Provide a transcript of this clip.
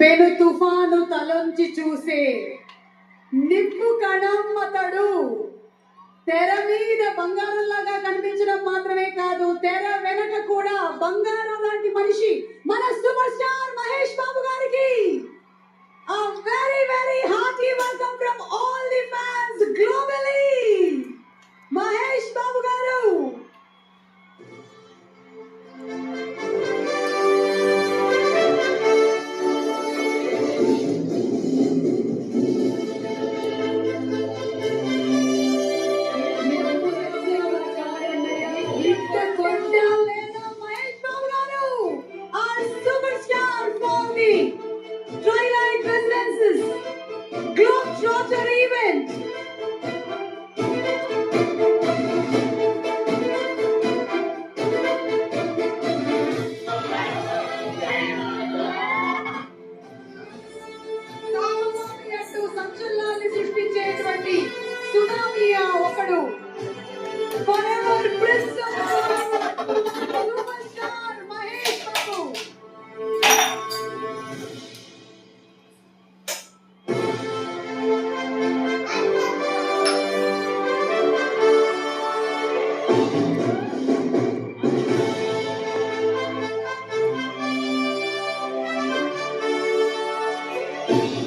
పెను తుఫాను తలంచి చూసే నిప్పు కణం అతడు తెర మీద బంగారంలాగా కనిపించడం మాత్రమే కాదు తెర వెనక కూడా బంగారం లాంటి మనిషి. Trinity, Trinidad Princesses, Globetrotter event. Thank you.